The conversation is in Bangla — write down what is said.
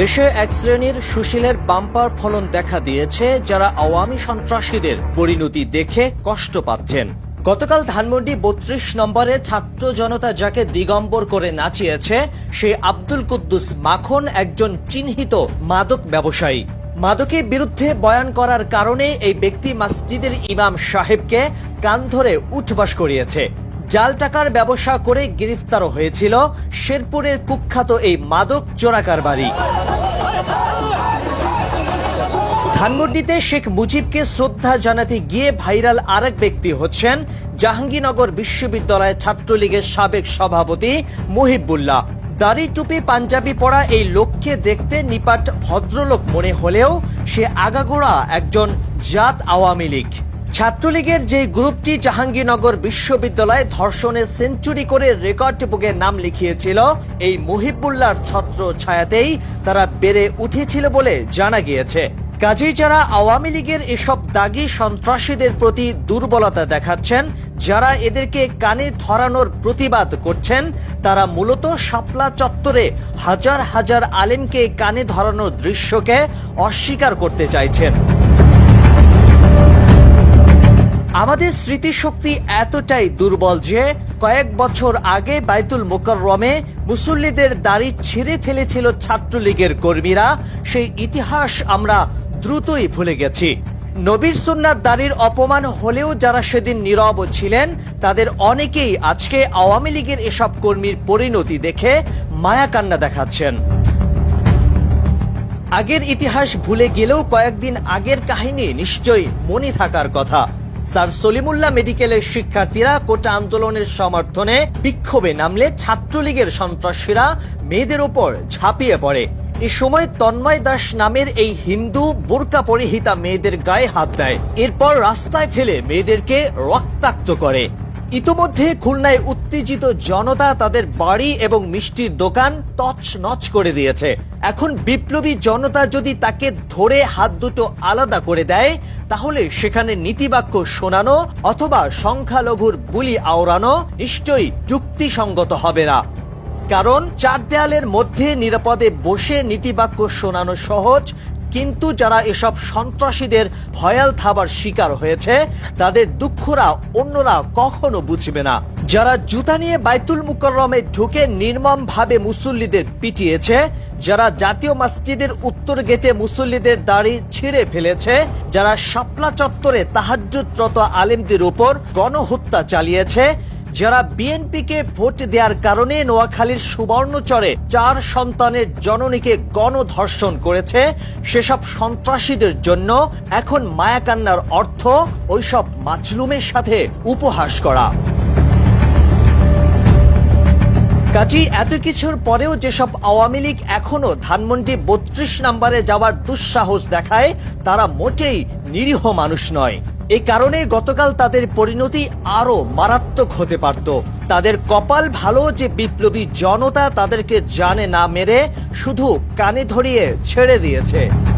দেশে এক শ্রেণির সুশীলের বাম্পার ফলন দেখা দিয়েছে, যারা আওয়ামী সন্ত্রাসীদের পরিণতি দেখে কষ্ট পাচ্ছেন। গতকাল ধানমন্ডি বত্রিশ নম্বরে ছাত্র জনতা যাকে দিগম্বর করে নাচিয়েছে, সে আব্দুল কুদ্দুস মাখন একজন চিহ্নিত মাদক ব্যবসায়ী। মাদকের বিরুদ্ধে বয়ান করার কারণে এই ব্যক্তি মসজিদের ইমাম সাহেবকে কান ধরে উঠবাস করিয়েছে। জাল টাকার ব্যবসা করে গ্রেফতারও হয়েছিল শেরপুরের কুখ্যাত এই মাদক চোরাকার বাড়ি। ধানমন্ডিতে শেখ মুজিবকে শ্রদ্ধা জানাতে গিয়ে ভাইরাল আরেক ব্যক্তি হচ্ছেন জাহাঙ্গীরনগর বিশ্ববিদ্যালয়ের ছাত্রলীগের সাবেক সভাপতি মুহিবুল্লাহ। দাড়ি টুপি, পাঞ্জাবি পরা এই লোককে দেখতে নিপাট ভদ্রলোক মনে হলেও সে আগাগোড়া একজন জাত আওয়ামী লীগ। ছাত্রলীগের যে গ্রুপটি জাহাঙ্গীরনগর বিশ্ববিদ্যালয়ে ধর্ষণে সেঞ্চুরি করে রেকর্ড বুকে নাম লিখিয়েছিল, এই মুহিবুল্লাহর ছত্র ছায়াতেই তারা বেড়ে উঠেছিল বলে জানা গিয়েছে। কাজেই যারা আওয়ামী লীগের এসব দাগি সন্ত্রাসীদের প্রতি দুর্বলতা দেখাচ্ছেন, যারা এদেরকে কানে ধরানোর প্রতিবাদ করছেন, তারা মূলত শাপলা চত্বরে হাজার হাজার আলেমকে কানে ধরানোর দৃশ্যকে অস্বীকার করতে চাইছেন। আমাদের স্মৃতিশক্তি এতটাই দুর্বল যে কয়েক বছর আগে বাইতুল মোকাররমে মুসল্লিদের দাড়ি ছিঁড়ে ফেলেছিল ছাত্রলীগের কর্মীরা। সেই ইতিহাস আমরা দ্রুতই ভুলে গেছি। নবীর সুন্নার দাড়ির অপমান হলেও যারা সেদিন নীরব ছিলেন, তাদের অনেকেই আজকে আওয়ামী লীগের এসব কর্মীর পরিণতি দেখে মায়া কান্না দেখাচ্ছেন। আগের ইতিহাস ভুলে গেলেও কয়েকদিন আগের কাহিনী নিশ্চয়ই মনে থাকার কথা। স্যার সলিমুল্লাহ মেডিকেলের শিক্ষার্থীরা কোটা আন্দোলনের সমর্থনে বিক্ষোভে নামলে ছাত্রলীগের সন্ত্রাসীরা মেয়েদের ওপর ঝাঁপিয়ে পড়ে। এ সময় তন্ময় দাস নামের এই হিন্দু বোরকা পরিহিতা মেয়েদের গায়ে হাত দেয়। এরপর রাস্তায় ফেলে মেয়েদেরকে রক্তাক্ত করে। ইতোমধ্যে খুলনায় উত্তেজিত জনতা তাদের বাড়ি এবং মিষ্টির দোকান তছনছ করে দিয়েছে। এখন বিপ্লবী জনতা যদি তাকে ধরে হাত দুটো আলাদা করে দেয় তাহলে সেখানে নীতিবাক্য শোনানো অথবা সংখ্যালঘুর বুলি আওড়ানো নিশ্চয়ই যুক্তিসঙ্গত হবে না। কারণ চার দেয়ালের মধ্যে নিরাপদে বসে নীতিবাক্য শোনানো সহজ কিন্তু যারা এসব সন্ত্রাসীদের ভয়াল থাবার শিকার হয়েছে, তাদের দুঃখরা অন্যরা কখনো বুঝবে না। যারা জুতা নিয়ে বাইতুল মুকররমে ঢুকে নির্মম ভাবে মুসল্লিদের পিটিয়েছে, যারা জাতীয় মসজিদের উত্তর গেটে মুসল্লিদের দাড়ি ছিঁড়ে ফেলেছে, যারা শাপলা চত্বরে তাহাজ্জুদরত আলেমদের উপর গণহত্যা চালিয়েছে যারা বিএনপিকে ভোট দেওয়ার কারণে নোয়াখালীর সুবর্ণচরে চার সন্তানের জননীকে গণধর্ষণ করেছে, সেসব সন্ত্রাসীদের জন্য এখন মায়াকান্নার অর্থ ওইসব মাছলুমের সাথে উপহাস করা। কাজী, এত কিছুর পরেও যেসব আওয়ামী লীগ এখনও ধানমন্ডি বত্রিশ নম্বরে যাওয়ার দুঃসাহস দেখায়, তারা মোটেই নিরীহ মানুষ নয়। এই কারণে গতকাল তাদের পরিণতি আরও মারাত্মক হতে পারত। তাদের কপাল ভালো যে বিপ্লবী জনতা তাদেরকে জানে না মেরে শুধু কানে ধরিয়ে ছেড়ে দিয়েছে।